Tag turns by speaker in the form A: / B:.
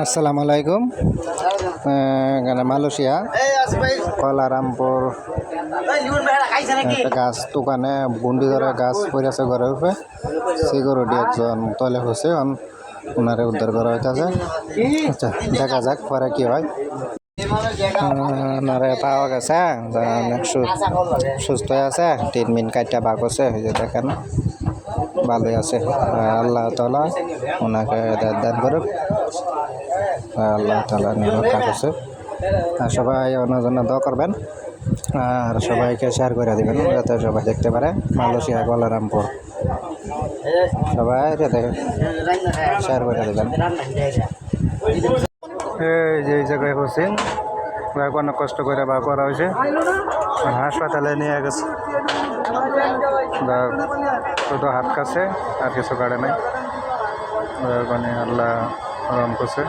A: আসসালামু আলাইকুম। এখানে মালয়েশিয়া, কলারামপুর গাছ দোকানে বন্ডি ধরে গাছ পড়ে ঘরের উপরে। সেই গরুটি একজন তলে হচ্ছে ওনারে উদ্ধার করা হইতেছে। আচ্ছা দেখা যাক পরে কি হয়। ওনারে পাওয়া গেছে অনেক সুস্থ আছে, তিন মিনিট কাটটা বাঘ আছে দেখেন। ভালোই আছে। আল্লাহ তালা ওনাকে দান করুক। আল্লাহ তালা রক্ষা করছে। আর সবাই ওনার জন্য দোয়া করবেন। আর সবাইকে শেয়ার করে দিবেন, যাতে সবাই দেখতে পারে। মালয়েশিয়া গলারামপুর সবাই শেয়ার করে দিবেন। এই যে এই জায়গায় ভাই অনেক কষ্ট করে বা করা হয়েছে। হাসপাতালে নিয়ে গেছে। শুধু হাত কাছে আর কিছু কাটে নাই। মানে আল্লাহ রম করছে।